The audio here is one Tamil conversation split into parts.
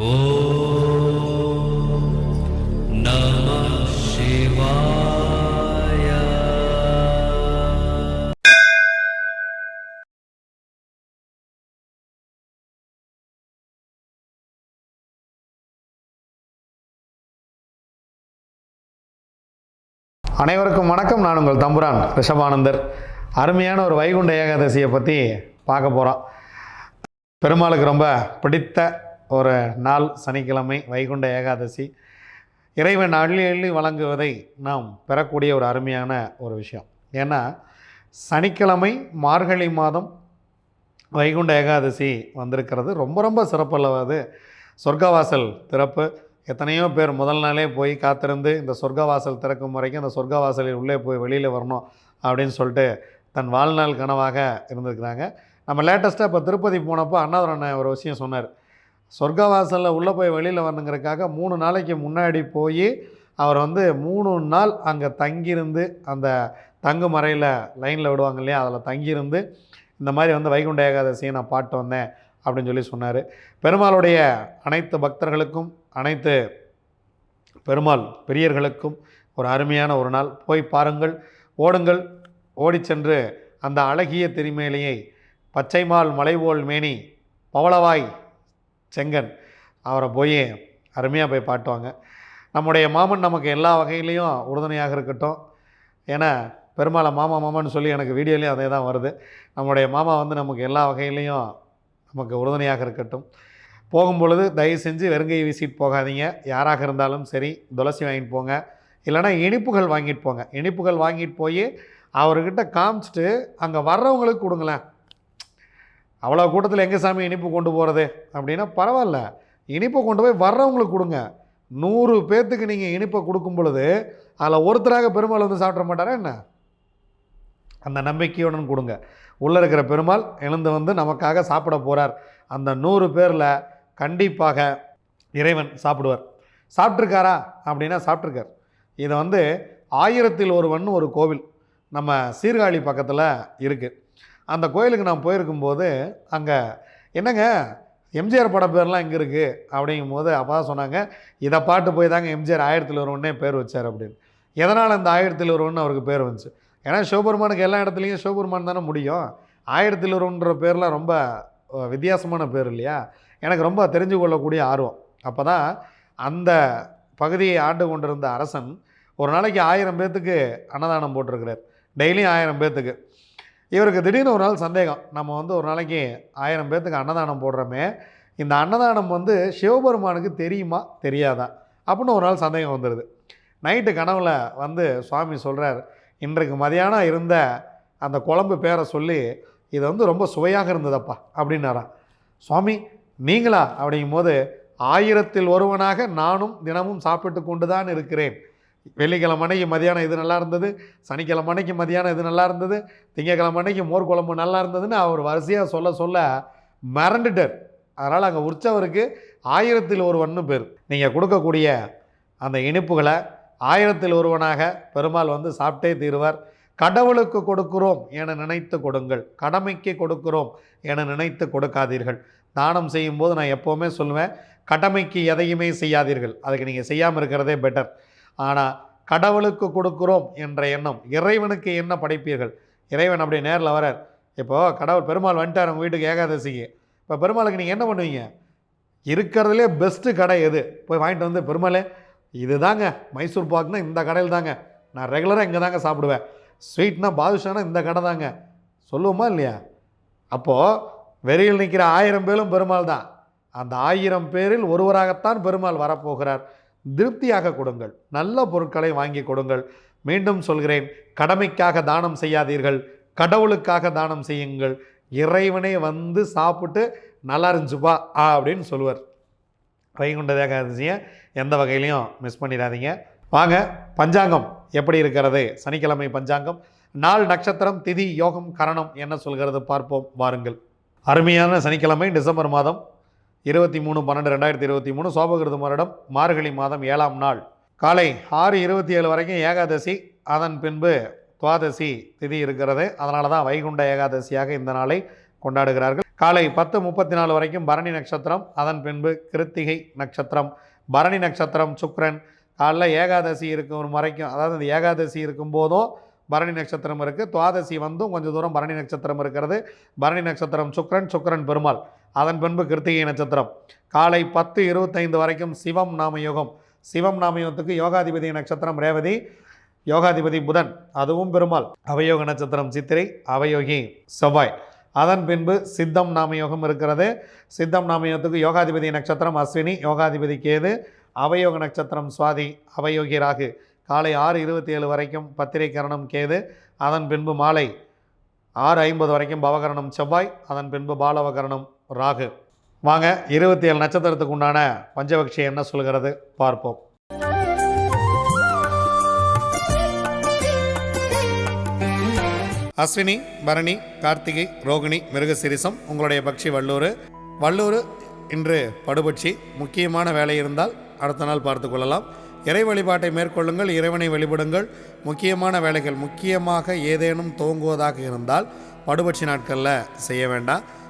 அனைவருக்கும் வணக்கம். நான் உங்கள் தம்புரான் ரிஷபானந்தர். அருமையான ஒரு வைகுண்ட ஏகாதசியை பற்றி பார்க்க போகிறோம் பெருமாளுக்கு ரொம்ப பிடித்த ஒரு நாள் சனிக்கிழமை வைகுண்ட ஏகாதசி. இறைவன் அள்ளி அள்ளி வழங்குவதை நாம் பெறக்கூடிய ஒரு அருமையான ஒரு விஷயம். ஏன்னா சனிக்கிழமை மார்கழி மாதம் வைகுண்ட ஏகாதசி வந்திருக்கிறது. ரொம்ப ரொம்ப சிறப்புள்ளது. சொர்க்கவாசல் திறப்பு. எத்தனையோ பேர் முதல் நாளே போய் காத்திருந்து இந்த சொர்க்கவாசல் திறக்கும் வரைக்கும் அந்த சொர்க்கவாசலில் உள்ளே போய் வெளியில் வரணும் அப்படின்னு சொல்லிட்டு தன் வாழ்நாள் கனவாக இருந்திருக்கிறாங்க. நம்ம லேட்டஸ்ட்டாக இப்போ திருப்பதி போனப்போ அண்ணாதுரன் ஒரு விஷயம் சொன்னார். சொர்க்கவாசலில் உள்ளே போய் வெளியில் வரணுங்கிறதுக்காக மூணு நாளைக்கு முன்னாடி போய் அவர் வந்து மூணு நாள் அங்கே தங்கியிருந்து அந்த தங்கு மறையில் லைனில் விடுவாங்க இல்லையா? அதில் தங்கியிருந்து இந்த மாதிரி வந்து வைகுண்ட ஏகாதசியை நான் பாட்டு வந்தேன் அப்படின்னு சொல்லி சொன்னார். பெருமாளுடைய அனைத்து பக்தர்களுக்கும் அனைத்து பெருமாள் பெரியர்களுக்கும் ஒரு அருமையான ஒரு நாள். போய் பாருங்கள் ஓடுங்கள். ஓடி சென்று அந்த அழகிய திருமேலையை பச்சைமால் மலைபோல் மேனி பவளவாய் செங்கன். அவரை போய் அருமையாக போய் பாட்டுவாங்க. நம்முடைய மாமன் நமக்கு எல்லா வகையிலையும் உறுதுணையாக இருக்கட்டும். ஏன்னா பெருமாளை மாமா மாமான்னு சொல்லி எனக்கு வீடியோலேயும் அதே தான் வருது. நம்முடைய மாமா வந்து நமக்கு எல்லா வகையிலையும் நமக்கு உறுதுணையாக இருக்கட்டும். போகும்பொழுது தயவு செஞ்சு வெறுங்கை வீசிட்டு போகாதீங்க. யாராக இருந்தாலும் சரி துளசி வாங்கிட்டு போங்க. இல்லைனா இனிப்புகள் வாங்கிட்டு போங்க. இனிப்புகள் வாங்கிட்டு போய் அவர்கிட்ட காமிச்சிட்டு அங்கே வர்றவங்களுக்கு கொடுங்களேன். அவ்வளோ கூட்டத்தில் எங்கே சாமி இனிப்பு கொண்டு போகிறது அப்படின்னா பரவாயில்ல. இனிப்பை கொண்டு போய் வர்றவங்களுக்கு கொடுங்க. நூறு பேர்த்துக்கு நீங்கள் இனிப்பை கொடுக்கும் பொழுது அதில் ஒருத்தராக பெருமாள் வந்து சாப்பிட மாட்டாரா என்ன? அந்த நம்பிக்கையுடன் கொடுங்க. உள்ளே இருக்கிற பெருமாள் எழுந்து வந்து நமக்காக சாப்பிட போகிறார் அந்த நூறு பேரில் கண்டிப்பாக இறைவன் சாப்பிடுவார். சாப்பிட்ருக்காரா அப்படின்னா சாப்பிட்ருக்கார் இதை வந்து ஆயிரத்தில் ஒருவன் ஒரு கோவில் நம்ம சீர்காழி பக்கத்தில் இருக்குது அந்த கோயிலுக்கு நான் போயிருக்கும்போது அங்கே என்னங்க? எம்ஜிஆர் பட பேர்லாம் இங்கே இருக்குது அப்படிங்கும்போது அப்போ தான் சொன்னாங்க இதை பாட்டு போய் தாங்க எம்ஜிஆர் ஆயிரத்தில் ஒருவனே பேர் வச்சார் அப்படின்னு. எதனால் அந்த ஆயிரத்தில் ஒருவன் அவருக்கு பேர் வந்துச்சு? ஏன்னா சிவபெருமானுக்கு எல்லா இடத்துலையும் சிவபெருமான் தானே முடியும். ஆயிரத்தில் ஒருவன்ற பேர்லாம் ரொம்ப வித்தியாசமான பேர் இல்லையா? எனக்கு ரொம்ப தெரிஞ்சு கொள்ளக்கூடிய ஆர்வம். அப்போ தான் அந்த பகுதியை ஆண்டு கொண்டிருந்த அரசன் ஒரு நாளைக்கு ஆயிரம் பேர்த்துக்கு அன்னதானம் போட்டிருக்கிறார். டெய்லியும் ஆயிரம் பேர்த்துக்கு இவருக்கு திடீர்னு ஒரு நாள் சந்தேகம். நம்ம வந்து ஒரு நாளைக்கு ஆயிரம் பேர்த்துக்கு அன்னதானம் போடுறோமே. இந்த அன்னதானம் வந்து சிவபெருமானுக்கு தெரியுமா? தெரியாதா? அப்படின்னு ஒரு நாள் சந்தேகம் வந்துடுது நைட்டு கனவில் வந்து சுவாமி சொல்கிறார் இன்றைக்கு மதியானம் இருந்த அந்த குழம்பு பேரை சொல்லி இது வந்து ரொம்ப சுவையாக இருந்ததப்பா அப்படின்னாராம். சுவாமி நீங்களா? அப்படிங்கும்போது ஆயிரத்தில் ஒருவனாக நானும் தினமும் சாப்பிட்டு கொண்டு தான் இருக்கிறேன். வெள்ளிக்கிழமை அன்னைக்கு மதியானம் இது நல்லா இருந்தது சனிக்கிழமை அன்னைக்கு மதியானம் இது நல்லா இருந்தது திங்கக்கிழமை அன்னைக்கு மோர் குழம்பு நல்லா இருந்ததுன்னு அவர் வரிசையாக சொல்ல சொல்ல மறந்துட்டார். அதனால் அங்கே உற்சவருக்கு ஆயிரத்தில் ஒருவன்னு பேர். நீங்கள் கொடுக்கக்கூடிய அந்த இனிப்புகளை ஆயிரத்தில் ஒருவனாக பெருமாள் வந்து சாப்பிட்டே தீருவார். கடவுளுக்கு கொடுக்கிறோம் என நினைத்து கொடுங்கள். கடமைக்கு கொடுக்கிறோம் என நினைத்து கொடுக்காதீர்கள். தானம் செய்யும்போது நான் எப்போவுமே சொல்லுவேன் கடமைக்கு எதையுமே செய்யாதீர்கள். அதுக்கு நீங்கள் செய்யாமல் இருக்கிறதே பெட்டர் ஆனால் கடவுளுக்கு கொடுக்குறோம் என்ற எண்ணம் இறைவனுக்கு என்ன படைப்பீர்கள்? இறைவன் அப்படி நேரில் வரார். இப்போது கடவுள் பெருமாள் வந்துட்டார் உங்கள் வீட்டுக்கு ஏகாதசிக்கு. இப்போ பெருமாளுக்கு நீங்கள் என்ன பண்ணுவீங்க? இருக்கிறதுலே பெஸ்ட்டு கடை எது? போய் வாங்கிட்டு வந்து பெருமாளே இதுதாங்க. மைசூர் பாக்னா இந்த கடையில் தாங்க நான் ரெகுலராக இங்கே தாங்க சாப்பிடுவேன். ஸ்வீட்னா பாதுஷானா இந்த கடை தாங்க சொல்லுவோமா இல்லையா? அப்போது வெறியில் நிற்கிற ஆயிரம் பேரும் பெருமாள் தான். அந்த ஆயிரம் பேரில் ஒருவராகத்தான் பெருமாள் வரப்போகிறார். திருப்தியாக கொடுங்கள். நல்ல பொருட்களை வாங்கி கொடுங்கள். மீண்டும் சொல்கிறேன் கடமைக்காக தானம் செய்யாதீர்கள். கடவுளுக்காக தானம் செய்யுங்கள். இறைவனே வந்து சாப்பிட்டு நல்லா இருந்துச்சுப்பா ஆ அப்படின்னு சொல்லுவார். வைகுண்ட ஏகாதசியை எந்த வகையிலையும் மிஸ் பண்ணிடாதீங்க. வாங்க பஞ்சாங்கம் எப்படி இருக்கிறது? சனிக்கிழமை பஞ்சாங்கம். நாள் நட்சத்திரம் திதி யோகம் கரணம் என்ன சொல்கிறது பார்ப்போம் வாருங்கள். அருமையான சனிக்கிழமை டிசம்பர் மாதம். இருபத்தி மூணு பன்னெண்டு ரெண்டாயிரத்தி இருபத்தி மூணு சோபகிருத வருடம் மார்கழி மாதம் ஏழாம் நாள். காலை ஆறு இருபத்தி ஏழு வரைக்கும் ஏகாதசி அதன் பின்பு துவாதசி திதி இருக்கிறது. அதனால தான் வைகுண்ட ஏகாதசியாக இந்த நாளை கொண்டாடுகிறார்கள். காலை பத்து முப்பத்தி நாலு வரைக்கும் பரணி நட்சத்திரம் அதன் பின்பு கிருத்திகை நட்சத்திரம். பரணி நட்சத்திரம் சுக்ரன். காலைல ஏகாதசி இருக்கும் வரைக்கும் அதாவது இந்த ஏகாதசி இருக்கும் போதும் பரணி நட்சத்திரம் இருக்குது துவாதசி வந்தும் கொஞ்சம் தூரம் பரணி நட்சத்திரம் இருக்கிறது. பரணி நட்சத்திரம் சுக்ரன் சுக்ரன் பெருமாள். அதன் பின்பு கிருத்திகை நட்சத்திரம். காலை பத்து இருபத்தைந்து வரைக்கும் சிவம் நாம யோகம். சிவம் நாம யோகத்துக்கு யோகாதிபதி நட்சத்திரம் ரேவதி யோகாதிபதி புதன் அதுவும் பெருமாள். அவயோக நட்சத்திரம் சித்திரை அவயோகி செவ்வாய். அதன் பின்பு சித்தம் நாமயோகம் இருக்கிறது. சித்தம் நாமயோகத்துக்கு யோகாதிபதி நட்சத்திரம் அஸ்வினி யோகாதிபதி கேது அவயோக நட்சத்திரம் சுவாதி அவயோகி ராகு. காலை ஆறு இருபத்தி ஏழு வரைக்கும் பத்திரை கரணம் கேது. அதன் பின்பு மாலை ஆறு ஐம்பது வரைக்கும் பவகரணம் செவ்வாய். அதன் பின்பு பாலவகரணம் ராகு. வாங்க இருபத்தி ஏழு நட்சத்திரத்துக்கு உண்டான பஞ்சபக்ஷி என்ன சொல்கிறது? பார்ப்போம். அஸ்வினி பரணி கார்த்திகை ரோகிணி மிருகசிரிசம் உங்களுடைய பக்ஷி வள்ளூர் வள்ளூர் இன்று படுபட்சி. முக்கியமான வேலை இருந்தால் அடுத்த நாள் பார்த்து கொள்ளலாம். இறை வழிபாட்டை மேற்கொள்ளுங்கள் இறைவனை வழிபடுங்கள். முக்கியமான வேலைகள் முக்கியமாக ஏதேனும் துவங்குவதாக இருந்தால் படுபட்சி நாட்களில் செய்ய வேண்டாம்.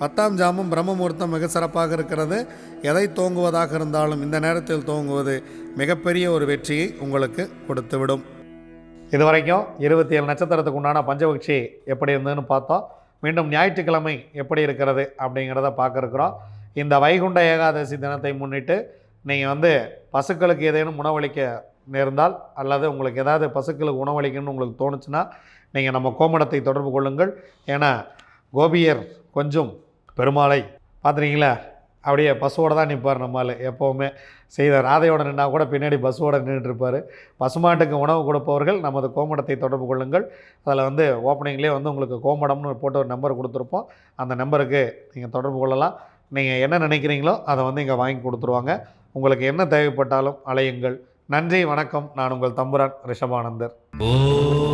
பத்தாம் ஜாமம் பிரம்ம முகூர்த்தம் மிக சிறப்பாக இருக்கிறது. எதை தோங்குவதாக இருந்தாலும் இந்த நேரத்தில் தோங்குவது மிகப்பெரிய ஒரு வெற்றியை உங்களுக்கு கொடுத்துவிடும். இது வரைக்கும் இருபத்தி ஏழு நட்சத்திரத்துக்கு உண்டான பஞ்சபக்ஷி எப்படி இருந்ததுன்னு பார்த்தோம். மீண்டும் ஞாயிற்றுக்கிழமை எப்படி இருக்கிறது அப்படிங்கிறத பார்க்குறோம். இந்த வைகுண்ட ஏகாதசி தினத்தை முன்னிட்டு நீங்கள் வந்து பசுக்களுக்கு ஏதேனும் உணவளிக்க நேர்ந்தால் அல்லது உங்களுக்கு ஏதாவது பசுக்களுக்கு உணவளிக்கணும்னு உங்களுக்கு தோணுச்சுன்னா நீங்கள் நம்ம கோமடத்தை தொடர்பு கொள்ளுங்கள். ஏன்னா கோபியர் கொஞ்சம் பெருமாளை பார்த்துருக்கீங்களா? அப்படியே பஸ்ஸோடு தான் நிற்பார் நம்மால் எப்போவுமே. செய்த ராதையோட நின்னா கூட பின்னாடி பஸ்ஸோடு நின்றுட்டுருப்பார் பசுமாட்டுக்கு உணவு கொடுப்பவர்கள் நமது கோமடத்தை தொடர்பு கொள்ளுங்கள். அதில் வந்து ஓப்பனிங்லேயே வந்து உங்களுக்கு கோமடம்னு போட்டு ஒரு நம்பர் கொடுத்துருப்போம். அந்த நம்பருக்கு நீங்கள் தொடர்பு கொள்ளலாம். நீங்கள் என்ன நினைக்கிறீங்களோ அதை வந்து இங்கே வாங்கி கொடுத்துருவாங்க. உங்களுக்கு என்ன தேவைப்பட்டாலும் அலையுங்கள். நன்றி வணக்கம். நான் உங்கள் தம்புரான் ரிஷபானந்தர். ஓ